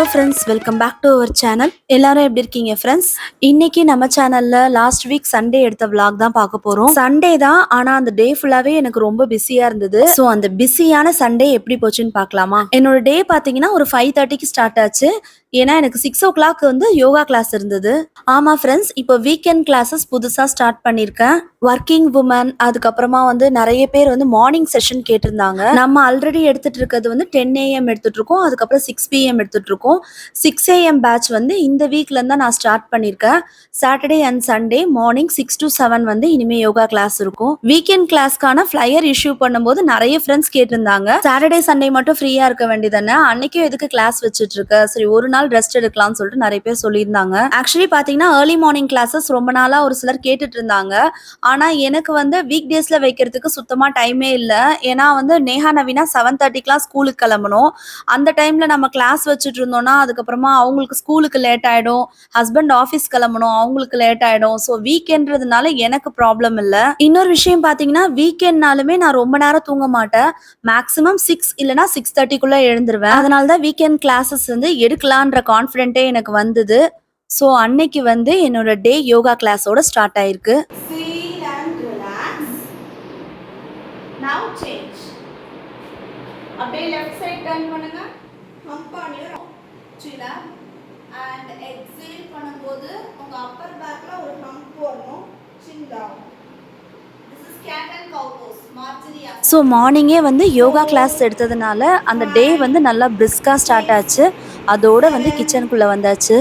Love friends welcome back to our channel எல்லாரும் எப்படி இருக்கீங்க ஃப்ரெண்ட்ஸ் இன்னைக்கு நம்ம சேனல்ல லாஸ்ட் வீக் சண்டே எடுத்த விளாக் தான் பார்க்க போறோம். சண்டே தான் ஆனா அந்த டே ஃபுல்லாவே எனக்கு ரொம்ப பிஸியா இருந்தது. ஸோ அந்த பிஸியான சண்டே எப்படி போச்சுன்னு பார்க்கலாமா? என்னோட டே பார்த்தீங்கன்னா ஒரு ஃபைவ் தேர்ட்டிக்கு ஸ்டார்ட் ஆச்சு. ஏன்னா எனக்கு சிக்ஸ் ஓ கிளாக் வந்து யோகா கிளாஸ் இருந்தது. ஆமா ஃப்ரெண்ட்ஸ் இப்போ வீக்கெண்ட் கிளாஸஸ் புதுசா ஸ்டார்ட் பண்ணியிருக்கேன் ஒர்க்கிங் உமன் அதுக்கப்புறமா வந்து நிறைய பேர் வந்து மார்னிங் செஷன் கேட்டிருந்தாங்க. நம்ம ஆல்ரெடி எடுத்துட்டு இருக்கிறது வந்து டென் ஏஎம் எடுத்துட்டு இருக்கோம். அதுக்கப்புறம் சிக்ஸ் பிஎம் எடுத்துட்டு இருக்கோம். சிக்ஸ் ஏஎம் பேட்ச் வந்து இந்த வீக்லேருந்து தான் நான் ஸ்டார்ட் பண்ணியிருக்கேன் Saturday and Sunday morning six to seven வந்து இனிமேல் யோகா கிளாஸ் இருக்கும். வீக்கெண்ட் கிளாஸ்க்கான ஃப்ளையர் இஷ்யூ பண்ணும்போது நிறைய ஃப்ரெண்ட்ஸ் கேட்டிருந்தாங்க. சாட்டர்டே சண்டே மட்டும் ஃப்ரீயாக இருக்க வேண்டியதானே அன்னைக்கும் எதுக்கு கிளாஸ் வச்சுட்டு இருக்க சரி ஒரு நாள் ரெஸ்ட் எடுக்கலாம்னு சொல்லிட்டு நிறைய பேர் சொல்லியிருந்தாங்க. ஆக்சுவலி பார்த்தீங்கன்னா ஏர்லி மார்னிங் கிளாஸஸ் ரொம்ப நாளாக ஒரு சிலர் கேட்டுட்டு இருந்தாங்க ஆனால் எனக்கு வந்து வீக் டேஸில் வைக்கிறதுக்கு சுத்தமாக டைமே இல்லை. ஏன்னா வந்து நேஹா நவீனா செவன் தேர்ட்டிக்கெலாம் ஸ்கூலுக்கு கிளம்பணும். அந்த டைமில் நம்ம கிளாஸ் வச்சுட்டு இருந்தோம்னா அதுக்கப்புறமா அவங்களுக்கு ஸ்கூலுக்கு லேட் ஆயிடும். ஹஸ்பண்ட் ஆஃபீஸ் கிளம்பணும் அவங்களுக்கு லேட் ஆயிடும். ஸோ வீக்கெண்ட்றதுனால எனக்கு ப்ராப்ளம் இல்லை. இன்னொரு விஷயம் பாத்தீங்கன்னா வீக்கெண்ட்னாலுமே நான் ரொம்ப நேரம் தூங்க மாட்டேன். மேக்ஸிமம் சிக்ஸ் இல்லைன்னா சிக்ஸ் தேர்ட்டிக்குள்ள எழுந்துருவேன். அதனால தான் வீக்கெண்ட் கிளாஸஸ் வந்து எடுக்கலான்ற கான்ஃபிடென்ட்டே எனக்கு வந்தது. ஸோ அன்னைக்கு வந்து என்னோட டே யோகா கிளாஸோட ஸ்டார்ட் ஆயிருக்கு. அப்படியே லெஃப்ட் சைட் டர்ன் பண்ணுங்க. Pump on up. And exhale பண்ணும்போது உங்க upper backல ஒரு pose. Marjorie Asana. ஸோ மார்னிங்கே வந்து யோகா கிளாஸ் எடுத்ததுனால அந்த டே வந்து நல்லா பிரிஸ்காக ஸ்டார்ட் ஆச்சு அதோட வந்து கிச்சனுக்குள்ளே வந்தாச்சு.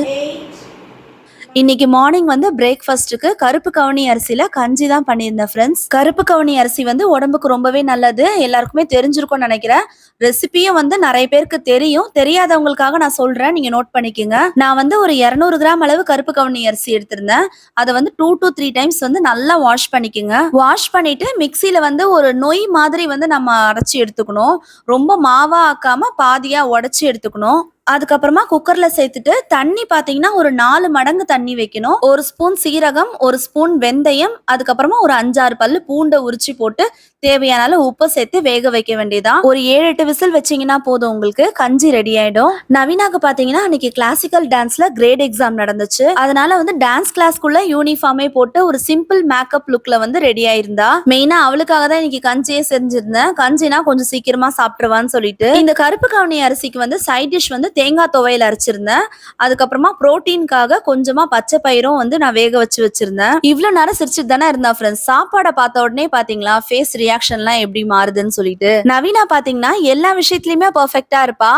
இன்னைக்கு மார்னிங் வந்து பிரேக்ஃபாஸ்ட்டுக்கு கருப்பு கவுனி அரிசியில கஞ்சி தான் பண்ணியிருந்தேன் ஃப்ரெண்ட்ஸ் கருப்பு கவுனி அரிசி வந்து உடம்புக்கு ரொம்பவே நல்லது. எல்லாருக்குமே தெரிஞ்சிருக்கும்னு நினைக்கிறேன். ரெசிபியும் வந்து நிறைய பேருக்கு தெரியும். தெரியாதவங்களுக்காக நான் சொல்றேன். நீங்க நோட் பண்ணிக்கோங்க. நான் வந்து ஒரு இரநூறு கிராம் அளவு கருப்பு கவுனி அரிசி எடுத்திருந்தேன். அதை வந்து டூ டு த்ரீ டைம்ஸ் வந்து நல்லா வாஷ் பண்ணிக்கோங்க. வாஷ் பண்ணிட்டு மிக்சியில வந்து ஒரு நொய் மாதிரி வந்து நம்ம அரைச்சி எடுத்துக்கணும். ரொம்ப மாவா ஆக்காம பாதியா உடச்சி எடுத்துக்கணும். அதுக்கப்புறமா குக்கர்ல சேர்த்துட்டு தண்ணி பாத்தீங்கன்னா ஒரு நாலு மடங்கு தண்ணி வைக்கணும். ஒரு ஸ்பூன் சீரகம் ஒரு ஸ்பூன் வெந்தயம் அதுக்கப்புறமா ஒரு அஞ்சாறு பல்லு பூண்டை உரிச்சு போட்டு தேவையான அளவு உப்பு சேர்த்து வேக வைக்க வேண்டியதான் ஒரு ஏழு எட்டு விசில் வச்சீங்கன்னா போதும் உங்களுக்கு. கஞ்சி ரெடி ஆயிடும். நவீனாக்கு பாத்தீங்கன்னா அன்னைக்கு கிளாசிக்கல் டான்ஸ்ல கிரேட் எக்ஸாம் நடந்துச்சு. அதனால வந்து டான்ஸ் கிளாஸ்க்குள்ள யூனிஃபார்மே போட்டு ஒரு சிம்பிள் மேக்கப் லுக்ல வந்து ரெடி ஆயிருந்தா. மெயினா அவளுக்காக தான் இன்னைக்கு கஞ்சியே செஞ்சிருந்தேன். கஞ்சினா கொஞ்சம் சீக்கிரமா சாப்பிட்டுருவான்னு சொல்லிட்டு. இந்த கருப்பு கவுனி அரிசிக்கு வந்து சைட் டிஷ் வந்து தேங்காய் துவையில் அரைச்சிருந்தேன். அதுக்கப்புறமா புரோட்டீனுக்காக கொஞ்சமா பச்சை பயிரும் வந்து நான் வேக வச்சு வச்சிருந்தேன். இவ்வளவு நேரம் சிரிச்சுட்டு தானே இருந்தா ஃப்ரெண்ட்ஸ் சாப்பாடை பார்த்த உடனே பாத்தீங்களா? ஃபேஸ் ரியாக்ஷன்லாம் எப்படி மாறுதுன்னு சொல்லிட்டு. நவீனா பாத்தீங்கன்னா எல்லா விஷயத்துலயுமே பெர்ஃபெக்ட்டா இருப்பா.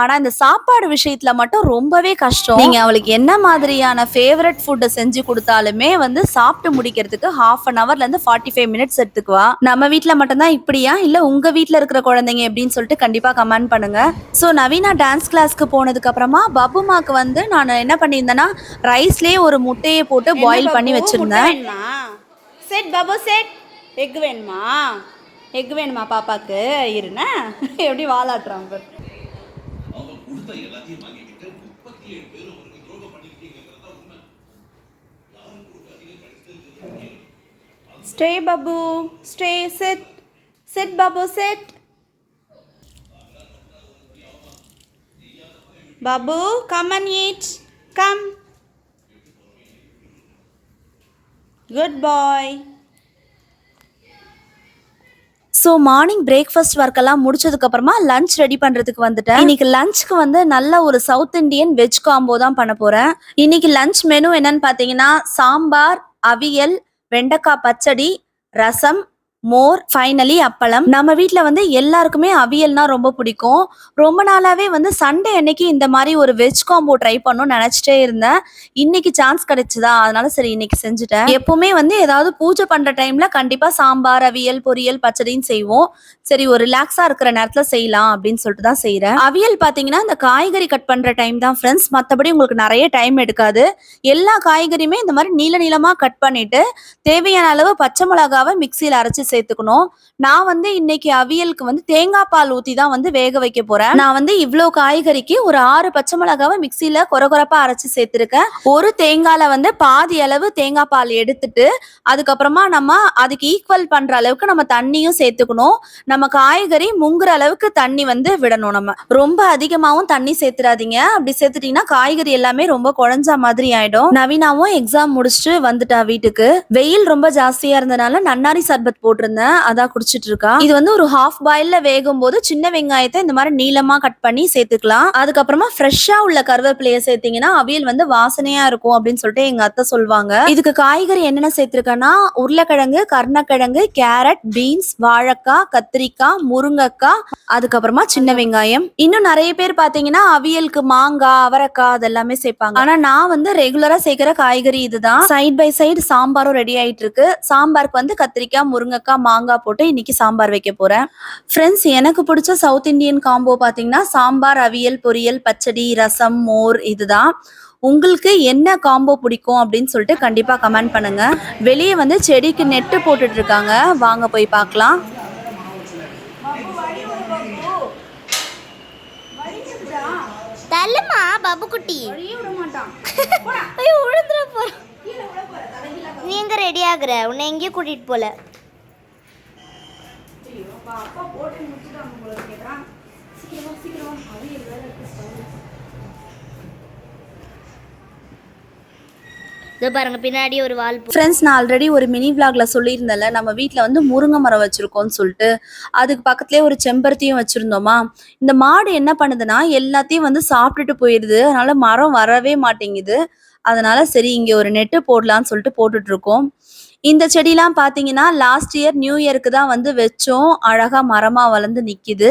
ஆனா இந்த சாப்பாடு விஷயத்துல மட்டும் ரொம்பவே கஷ்டம். நீங்க அவளுக்கு என்ன மாதிரியான ஃபேவரட் ஃபுட்டை செஞ்சு கொடுத்தாலுமே வந்து சாப்பிட்டு முடிக்கிறதுக்கு ஹாஃப் அன் ஹவர்ல இருந்து ஃபார்ட்டி ஃபைவ் மினிட்ஸ் எடுத்துக்குவா. நம்ம வீட்ல மட்டும்தான் இப்படியா? இல்ல உங்க வீட்ல இருக்கிற குழந்தைங்க எப்படின்னு சொல்லிட்டு கண்டிப்பா கமெண்ட் பண்ணுங்க. ஸோ நவீனா டான்ஸ் கிளாஸ்க்கு போனதுக்கு அப்புறமா பப்புமாக்கு வந்து நான் என்ன பண்ணியிருந்தேன்னா ரைஸ்லயே ஒரு முட்டையை போட்டு பாயில் பண்ணி வச்சிருந்தேன். செட் பாபு செட் எக் வேணுமா? எக் வேணுமா பாப்பாக்கு? இருண்ணா? எப்படி வாலாட்டுறான் பாரு. Stay Babu stay sit sit Babu sit. Babu come and eat come good boy so morning breakfast work எல்லாம் முடிச்சதுக்கு அப்புறமா லஞ்ச் ரெடி பண்றதுக்கு வந்துட்டேன். இன்னைக்கு லஞ்ச்க்கு வந்து நல்ல ஒரு சவுத் இந்தியன் வெஜ் காம்போ தான் பண்ண போறேன். இன்னைக்கு லஞ்ச் மெனு என்னன்னு பாத்தீங்கன்னா சாம்பார் அவியல் வெண்டைக்காய் பச்சடி ரசம் மோர் ஃபைனலி அப்பளம். நம்ம வீட்டில் வந்து எல்லாருக்குமே அவியல்னா ரொம்ப பிடிக்கும். ரொம்ப நாளாவே வந்து சண்டே அன்னைக்கு இந்த மாதிரி ஒரு வெஜ் காம்போ ட்ரை பண்ணணும்னு நினைச்சிட்டே இருந்தேன். இன்னைக்கு சான்ஸ் கிடைச்சதா? அதனால சரி இன்னைக்கு செஞ்சுட்டேன். எப்பவுமே வந்து ஏதாவது பூஜை பண்ணுற டைம்ல கண்டிப்பாக சாம்பார் அவியல் பொரியல் பச்சடின்னு செய்வோம். சரி ஒரு ரிலாக்ஸாக இருக்கிற நேரத்தில் செய்யலாம் அப்படின்னு சொல்லிட்டு தான் செய்கிறேன் அவியல் பார்த்தீங்கன்னா இந்த காய்கறி கட் பண்ணுற டைம் தான் ஃப்ரெண்ட்ஸ் மற்றபடி உங்களுக்கு நிறைய டைம் எடுக்காது. எல்லா காய்கறியுமே இந்த மாதிரி நீள நீளமாக கட் பண்ணிட்டு தேவையான அளவு பச்சை மிளகாவை மிக்சியில் அரைச்சி சேர்த்துக்கணும். நான் வந்து இன்னைக்கு அவியலுக்கு வந்து தேங்காய் பால் ஊத்தி தான் வந்து வேக வைக்க போறேன். நான் வந்து இவ்வளோ காய்கறிக்கு ஒரு ஆறு பச்சை மிளகாவை மிக்சியில கொரகொரப்பா அரைச்சு சேர்த்திருக்கேன். ஒரு தேங்காயில வந்து பாதி அளவு தேங்காய் பால் எடுத்துட்டு அதுக்கப்புறமா நம்ம அதுக்கு ஈக்குவல் பண்ற அளவுக்கு நம்ம தண்ணியும் சேர்த்துக்கணும். நம்ம காய்கறி முங்குற அளவுக்கு தண்ணி வந்து விடணும் நம்ம. ரொம்ப அதிகமாகவும் தண்ணி சேர்த்துடாதீங்க அப்படி சேர்த்துட்டீங்கன்னா காய்கறி எல்லாமே ரொம்ப குழஞ்ச மாதிரி ஆயிடும். நவீனாவும் எக்ஸாம் முடிச்சுட்டு வந்துட்டா வீட்டுக்கு. வெயில் ரொம்ப ஜாஸ்தியா இருந்தனால நன்னாரி சர்பத் போட்டு போட்டிருந்தேன். அதான் குடிச்சிட்டு இருக்கா இது வந்து ஒரு ஹாஃப் பாயில்ல வேகும் போது சின்ன வெங்காயத்தை இந்த மாதிரி நீளமா கட் பண்ணி சேர்த்துக்கலாம். அதுக்கப்புறமா ஃப்ரெஷ்ஷா உள்ள கருவேப்பிலைய சேர்த்தீங்கன்னா அவியல் வந்து வாசனையா இருக்கும் அப்படின்னு சொல்லிட்டு எங்க அத்தை சொல்லுவாங்க. இதுக்கு காய்கறி என்னென்ன சேர்த்திருக்கேன்னா உருளைக்கிழங்கு கருணக்கிழங்கு கேரட் பீன்ஸ் வாழைக்காய் கத்திரிக்காய் முருங்கக்காய் அதுக்கப்புறமா சின்ன வெங்காயம். இன்னும் நிறைய பேர் பாத்தீங்கன்னா அவியலுக்கு மாங்காய் அவரைக்காய் அதெல்லாமே சேர்ப்பாங்க. ஆனா நான் வந்து ரெகுலரா சேர்க்கிற காய்கறி இதுதான். சைட் பை சைடு சாம்பாரும் ரெடி ஆயிட்டு இருக்கு சாம்பாருக்கு வந்து கத்திரிக்காய் முருங்கக்காய் மாங்காய் போட்டு இன்னைக்கு சாம்பார் வைக்க போறேன். ஃப்ரெண்ட்ஸ் எனக்கு பிடிச்ச சவுத் இந்தியன் காம்போ பாத்தீங்கன்னா சாம்பார் அவியல் பொரியல் பச்சடி ரசம் மோர் இதுதான். உங்களுக்கு என்ன காம்போ பிடிக்கும் அப்படின்னு சொல்லிட்டு கண்டிப்பா கமெண்ட் பண்ணுங்க. வெளியே வந்து செடிக்கு நெட்டு போட்டுட்டு இருக்காங்க. வாங்க போய் பார்க்கலாம். தள்ளுமா பப்பு குட்டி ஐயோ விழுந்துற போற நீ எங்க ரெடி ஆகுற? உன்னை எங்கேயும் கூட்டிட்டு போல. ஐயோ அப்பா அப்பா போட்டு முடிச்சுட்டாங்க போல கேட்குறான் சீக்கிரமா சீக்கிரமா அவியல் style. இதோ பாருங்க பின்னாடி ஒரு வால் ஃப்ரெண்ட்ஸ் நான் ஆல்ரெடி ஒரு மினி விளாக்ல சொல்லியிருந்தேன்ல நம்ம வீட்டில் வந்து முருங்கை மரம் வச்சிருக்கோம்னு சொல்லிட்டு. அதுக்கு பக்கத்துலேயே ஒரு செம்பருத்தியும் வச்சிருந்தோமா. இந்த மாடு என்ன பண்ணுதுன்னா எல்லாத்தையும் வந்து சாப்பிட்டுட்டு போயிடுது அதனால மரம் வரவே மாட்டேங்குது. அதனால சரி இங்கே ஒரு நெட்டு போடலான்னு சொல்லிட்டு போட்டுட்டு இருக்கோம். இந்த செடிலாம் பார்த்தீங்கன்னா லாஸ்ட் இயர் நியூ இயருக்கு தான் வந்து வச்சோம். அழகாக மரமாக வளர்ந்து நிற்கிது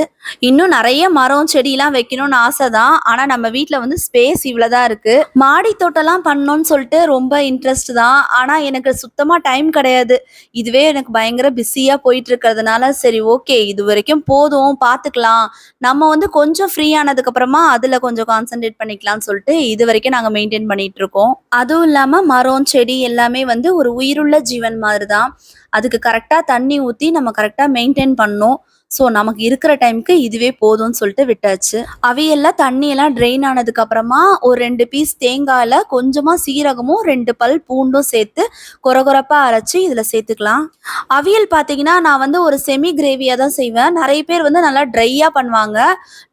இன்னும் நிறைய மரம் செடிலாம் வைக்கணும்னு ஆசை தான். ஆனால் நம்ம வீட்டில் வந்து ஸ்பேஸ் இவ்வளோதான் இருக்குது மாடி தோட்டம்லாம் பண்ணோன்னு சொல்லிட்டு ரொம்ப இன்ட்ரெஸ்ட் தான். ஆனால் எனக்கு சுத்தமாக டைம் கிடையாது. இதுவே எனக்கு பயங்கர பிஸியாக போயிட்டு இருக்கிறதுனால சரி ஓகே இது வரைக்கும் போதும் பார்த்துக்கலாம் நம்ம வந்து கொஞ்சம் ஃப்ரீ ஆனதுக்கப்புறமா அதில் கொஞ்சம் கான்சென்ட்ரேட் பண்ணிக்கலாம்னு சொல்லிட்டு இது வரைக்கும் நாங்கள் மெயின்டைன் பண்ணிகிட்டு இருக்கோம். அதுவும் இல்லாமல் மரம் செடி எல்லாமே வந்து ஒரு உயிருள்ள ஜீவன் மாதிரி தான் அதுக்கு கரெக்டாக தண்ணி ஊற்றி நம்ம கரெக்டாக மெயின்டைன் பண்ணோம். ஸோ நமக்கு இருக்கிற டைம்க்கு இதுவே போதும்னு சொல்லிட்டு விட்டாச்சு. அவையெல்லாம் தண்ணியெல்லாம் ட்ரெயின் ஆனதுக்கு அப்புறமா ஒரு ரெண்டு பீஸ் தேங்காயில் கொஞ்சமாக சீரகமும் ரெண்டு பல் பூண்டும் சேர்த்து குறகுறப்பாக அரைச்சி இதில் சேர்த்துக்கலாம். அவியல் பார்த்தீங்கன்னா நான் வந்து ஒரு செமி கிரேவியாக தான் செய்வேன். நிறைய பேர் வந்து நல்லா ட்ரையாக பண்ணுவாங்க.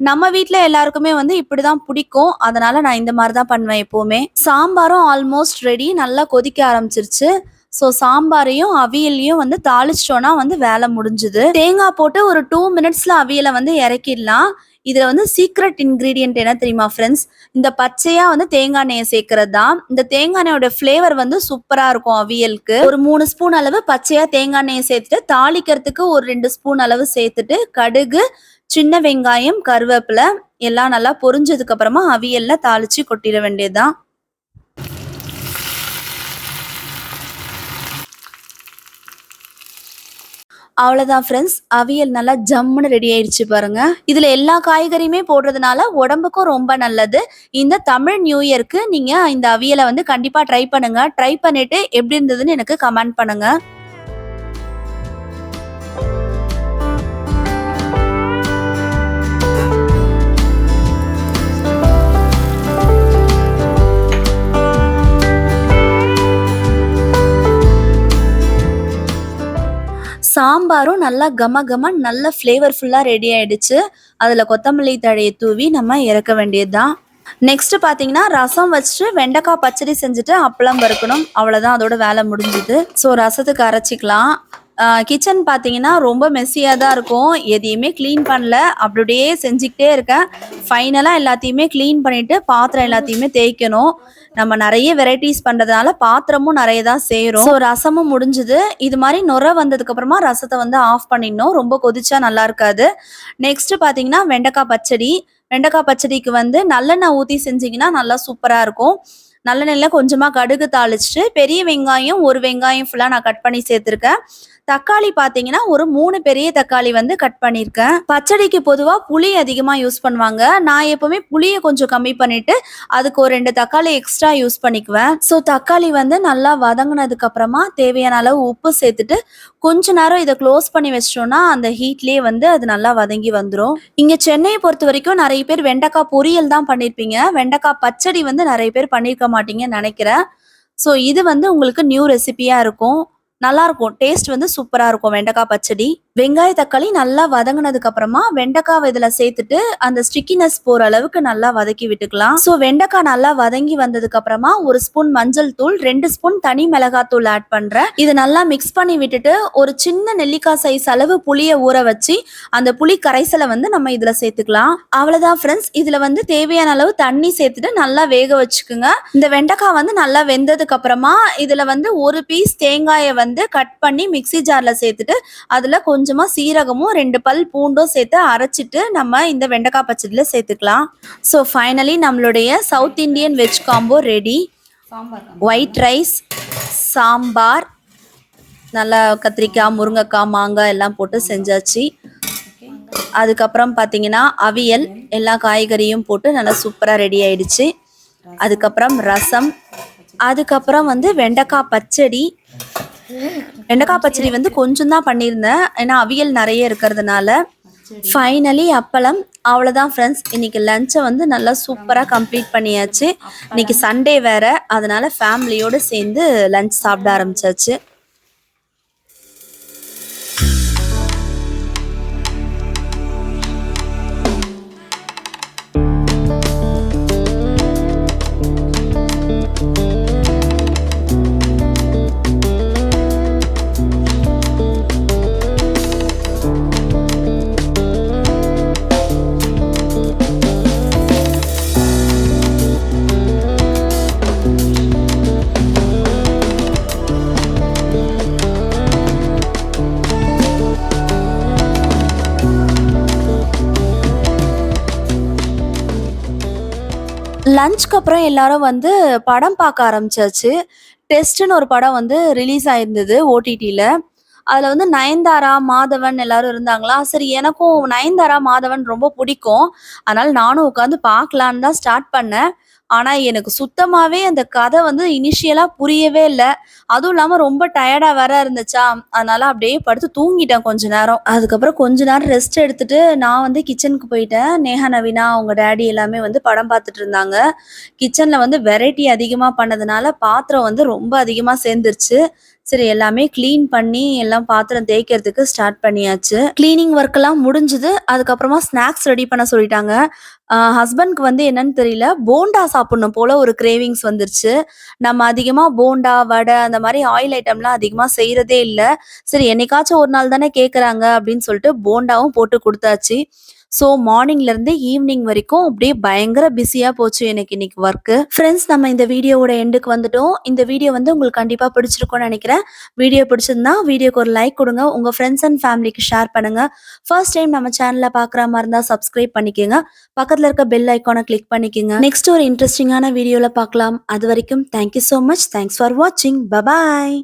நம்ம வீட்டில் எல்லாருக்குமே வந்து இப்படி தான் பிடிக்கும். அதனால நான் இந்த மாதிரி தான் பண்ணுவேன் எப்போவுமே. சாம்பாரும் ஆல்மோஸ்ட் ரெடி நல்லா கொதிக்க ஆரம்பிச்சிருச்சு. ஸோ சாம்பாரையும் அவியலையும் வந்து தாளிச்சிட்டோம்னா வந்து வேலை முடிஞ்சுது. தேங்காய் போட்டு ஒரு டூ மினிட்ஸ்ல அவியலை வந்து இறக்கிடலாம். இதில் வந்து சீக்ரெட் இன்க்ரீடியன்ட் என்ன தெரியுமா ஃப்ரெண்ட்ஸ் இந்த பச்சையாக வந்து தேங்காய் எண்ணெயை சேர்க்கறது தான் இந்த தேங்காய் எண்ணெயோட ஃப்ளேவர் வந்து சூப்பராக இருக்கும் அவியலுக்கு. ஒரு மூணு ஸ்பூன் அளவு பச்சையாக தேங்காய் எண்ணெயை சேர்த்துட்டு தாளிக்கிறதுக்கு ஒரு ரெண்டு ஸ்பூன் அளவு சேர்த்துட்டு கடுகு சின்ன வெங்காயம் கருவேப்பிலை எல்லாம் நல்லா பொரிஞ்சதுக்கு அப்புறமா அவியல்ல தாளிச்சு கொட்டிட வேண்டியதுதான். அவ்வளோதான் ஃப்ரெண்ட்ஸ் அவியல் நல்லா ஜம்முன்னு ரெடி ஆயிடுச்சு பாருங்க. இதில் எல்லா காய்கறியுமே போடுறதுனால உடம்புக்கும் ரொம்ப நல்லது. இந்த தமிழ் நியூ இயர்க்கு நீங்கள் இந்த அவியலை வந்து கண்டிப்பாக ட்ரை பண்ணுங்கள் ட்ரை பண்ணிவிட்டு எப்படி இருந்ததுன்னு எனக்கு கமெண்ட் பண்ணுங்கள் சாம்பாரும் நல்லா கம கம நல்ல ஃப்ளேவர்ஃபுல்லாக ரெடி ஆயிடுச்சு. அதில் கொத்தமல்லி தழையை தூவி நம்ம இறக்க வேண்டியது தான் நெக்ஸ்ட் பார்த்தீங்கன்னா ரசம் வச்சுட்டு வெண்டைக்காய் பச்சடி செஞ்சுட்டு அப்பளம் வறுக்கணும். அவ்வளோதான் அதோட வேலை முடிஞ்சுது. ஸோ ரசத்துக்கு அரைச்சிக்கலாம். கிச்சன் பார்த்தீங்கன்னா ரொம்ப மெஸ்ஸியாக தான் இருக்கும். எதையுமே க்ளீன் பண்ணல. அப்படியே செஞ்சுக்கிட்டே இருக்கேன். ஃபைனலாக எல்லாத்தையுமே க்ளீன் பண்ணிவிட்டு பாத்திரம் எல்லாத்தையுமே தேய்க்கணும். நம்ம நிறைய வெரைட்டிஸ் பண்ணுறதுனால பாத்திரமும் நிறைய தான் சேரும். ஸோ ரசமும் முடிஞ்சுது. இது மாதிரி நுர வந்ததுக்கப்புறமா ரசத்தை வந்து ஆஃப் பண்ணிடணும். ரொம்ப கொதிச்சா நல்லா இருக்காது. நெக்ஸ்ட் பார்த்தீங்கன்னா வெண்டைக்காய் பச்சடி. வெண்டைக்காய் பச்சடிக்கு வந்து நல்லெண்ணெய் ஊற்றி செஞ்சீங்கன்னா நல்லா சூப்பராக இருக்கும். நல்லெண்ணெயில் கொஞ்சமாக கடுகு தாளிச்சிட்டு பெரிய வெங்காயம் ஒரு வெங்காயம் ஃபுல்லாக நான் கட் பண்ணி சேர்த்துருக்கேன். தக்காளி பார்த்தீங்கன்னா ஒரு மூணு பெரிய தக்காளி வந்து கட் பண்ணியிருக்கேன் பச்சடிக்கு பொதுவாக புளி அதிகமாக யூஸ் பண்ணுவாங்க. நான் எப்பவுமே புளியை கொஞ்சம் கம்மி பண்ணிட்டு அதுக்கு ஒரு ரெண்டு தக்காளி எக்ஸ்ட்ரா யூஸ் பண்ணிக்குவேன். ஸோ தக்காளி வந்து நல்லா வதங்கினதுக்கு அப்புறமா தேவையான அளவு உப்பு சேர்த்துட்டு கொஞ்ச நேரம் இதை க்ளோஸ் பண்ணி வச்சிட்டோம்னா அந்த ஹீட்லேயே வந்து அது நல்லா வதங்கி வந்துடும் இங்கே சென்னையை பொறுத்த வரைக்கும் நிறைய பேர் வெண்டைக்காய் பொரியல் தான் பண்ணியிருப்பீங்க வெண்டைக்காய் பச்சடி வந்து நிறைய பேர் பண்ணியிருக்க மாட்டீங்கன்னு நினைக்கிறேன். ஸோ இது வந்து உங்களுக்கு நியூ ரெசிபியாக இருக்கும். நல்லா இருக்கும் டேஸ்ட் வந்து சூப்பராக இருக்கும். வெண்டைக்காய் பச்சடி. வெங்காய தக்காளி நல்லா வதங்கினதுக்கு அப்புறமா வெண்டைக்காவை இதில் சேர்த்துட்டு அந்த ஸ்டிக்கினஸ் போகிற அளவுக்கு நல்லா வதக்கி விட்டுக்கலாம். ஸோ வெண்டைக்காய் நல்லா வதங்கி வந்ததுக்கு அப்புறமா ஒரு ஸ்பூன் மஞ்சள் தூள் ரெண்டு ஸ்பூன் தனி மிளகாத்தூள் ஆட் பண்ணுறேன் இது நல்லா மிக்ஸ் பண்ணி விட்டுட்டு ஒரு சின்ன நெல்லிக்காய் சைஸ் அளவு புளியை ஊற வச்சு அந்த புளி கரைசலை வந்து நம்ம இதில் சேர்த்துக்கலாம். அவ்வளோதான் ஃப்ரெண்ட்ஸ் இதில் வந்து தேவையான அளவு தண்ணி சேர்த்துட்டு நல்லா வேக வச்சுக்குங்க. இந்த வெண்டைக்காய் வந்து நல்லா வெந்ததுக்கு அப்புறமா இதில் வந்து ஒரு பீஸ் தேங்காயை வந்து கட் பண்ணி மிக்ஸி ஜாரில் சேர்த்துட்டு அதில் கொஞ்சமாக சீரகமும் ரெண்டு பல் பூண்டும் சேர்த்து அரைச்சிட்டு நம்ம இந்த வெண்டைக்காய் பச்சடியில் சேர்த்துக்கலாம். ஸோ ஃபைனலி நம்மளுடைய south Indian veg combo ready white rice sambar நல்லா கத்திரிக்காய் முருங்கைக்காய் மாங்காய் எல்லாம் போட்டு செஞ்சாச்சு. அதுக்கப்புறம் பார்த்தீங்கன்னா அவியல் எல்லா காய்கறியும் போட்டு நல்லா சூப்பராக ரெடி ஆயிடுச்சு. அதுக்கப்புறம் ரசம். அதுக்கப்புறம் வந்து வெண்டைக்காய் பச்சடி. வெண்டைக்காய் பச்சடி வந்து கொஞ்சம் தான் பண்ணியிருந்தேன். ஏன்னா அவியல் நிறைய இருக்கிறதுனால. ஃபைனலி அப்பளம். அவ்வளோதான் ஃப்ரெண்ட்ஸ் இன்னைக்கு லஞ்சை வந்து நல்லா சூப்பராக கம்ப்ளீட் பண்ணியாச்சு. இன்னைக்கு சண்டே வேற. அதனால ஃபேமிலியோடு சேர்ந்து லஞ்ச் சாப்பிட ஆரம்பிச்சாச்சு. லஞ்ச்க்கு அப்புறம் எல்லாரும் வந்து படம் பார்க்க ஆரம்பிச்சாச்சு. டெஸ்ட்னு ஒரு படம் வந்து ரிலீஸ் ஆயிருந்தது ஓடிடியில் அதில் வந்து நயன்தாரா மாதவன் எல்லாரும் இருந்தாங்களா? சரி எனக்கும் நயன்தாரா மாதவன் ரொம்ப பிடிக்கும். அதனால நானும் உட்காந்து பார்க்கலான்னு தான் ஸ்டார்ட் பண்ணேன். ஆனால் எனக்கு சுத்தமாகவே அந்த கதை வந்து இனிஷியலாக புரியவே இல்லை. அதுவும் இல்லாமல் ரொம்ப டயர்டாக வேற இருந்துச்சா? அதனால அப்படியே படுத்து தூங்கிட்டேன் கொஞ்ச நேரம். அதுக்கப்புறம் கொஞ்ச நேரம் ரெஸ்ட் எடுத்துட்டு நான் வந்து கிச்சனுக்கு போயிட்டேன். நேஹா நவீனா அவங்க டேடி எல்லாமே வந்து படம் பார்த்துட்டு இருந்தாங்க. கிச்சனில் வந்து வெரைட்டி அதிகமாக பண்ணதுனால பாத்திரம் வந்து ரொம்ப அதிகமாக சேர்ந்துருச்சு. சரி எல்லாமே க்ளீன் பண்ணி எல்லாம் பாத்திரம் தேய்க்கிறதுக்கு ஸ்டார்ட் பண்ணியாச்சு. க்ளீனிங் ஒர்க் எல்லாம் முடிஞ்சுது. அதுக்கப்புறமா ஸ்நாக்ஸ் ரெடி பண்ண சொல்லிட்டாங்க. ஹஸ்பண்ட்க்கு வந்து என்னன்னு தெரியல. போண்டா சாப்பிடணும் போல ஒரு கிரேவிங்ஸ் வந்துருச்சு. நம்ம அதிகமாக போண்டா வடை அந்த மாதிரி ஆயில் ஐட்டம்லாம் அதிகமாக செய்கிறதே இல்லை. சரி என்னைக்காச்சும் ஒரு நாள் தானே கேட்குறாங்க அப்படின்னு சொல்லிட்டு போண்டாவும் போட்டு கொடுத்தாச்சு. ஸோ மார்னிங்லேருந்து ஈவினிங் வரைக்கும் அப்படியே பயங்கர பிஸியாக போச்சு எனக்கு இன்னைக்கு ஒர்க்கு ஃப்ரெண்ட்ஸ் நம்ம இந்த வீடியோவோட எண்டுக்கு வந்துட்டோம். இந்த வீடியோ வந்து உங்களுக்கு கண்டிப்பாக பிடிச்சிருக்கோன்னு நினைக்கிறேன். வீடியோ பிடிச்சிருந்தா வீடியோக்கு ஒரு லைக் கொடுங்க. உங்கள் ஃப்ரெண்ட்ஸ் அண்ட் ஃபேமிலிக்கு ஷேர் பண்ணுங்க. ஃபர்ஸ்ட் டைம் நம்ம சேனலில் பார்க்குற மாதிரி இருந்தால் சப்ஸ்கிரைப் பண்ணிக்கோங்க. பக்கத்தில் இருக்க பெல் ஐக்கானை கிளிக் பண்ணிக்கோங்க. நெக்ஸ்ட் ஒரு இன்ட்ரெஸ்டிங்கான வீடியோவில் பார்க்கலாம் அது வரைக்கும் thank you so much thanks for வாட்சிங் பபாய்